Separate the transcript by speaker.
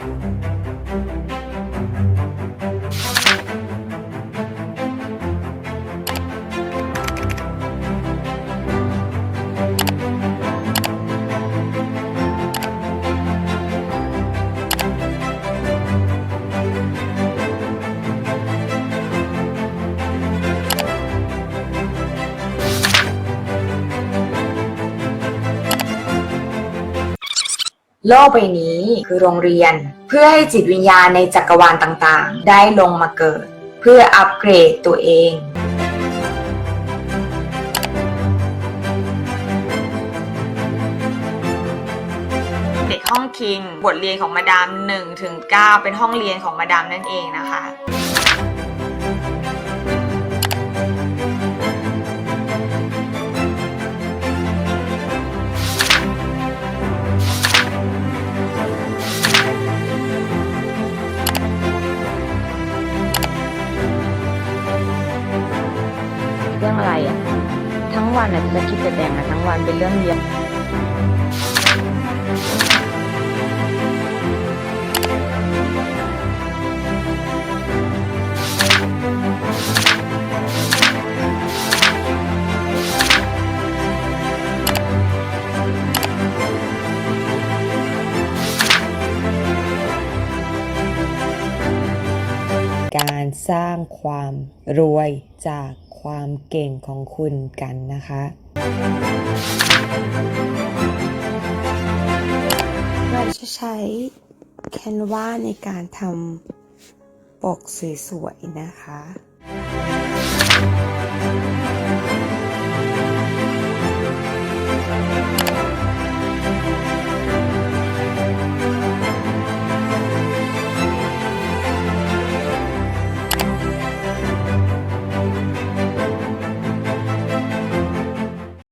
Speaker 1: Thank you. โลกใบนี้คือโรงเรียน เพื่อให้จิตวิญญาณในจักรวาลต่างๆ ได้ลงมาเกิด เพื่ออัปเกรดตัวเอง เด็กห้องคิง บทเรียนของมาดาม1ถึง9เป็นห้องเรียนของมาดามนั่นเองนะคะ
Speaker 2: วันอะจะคิดแต่แต่งอะทั้งวันเป็นเรื่องเรียน
Speaker 3: การสร้างความรวยจากความเก่งของคุณกันนะคะเราจะใช้แคนวาในการทำปกสวยๆนะคะ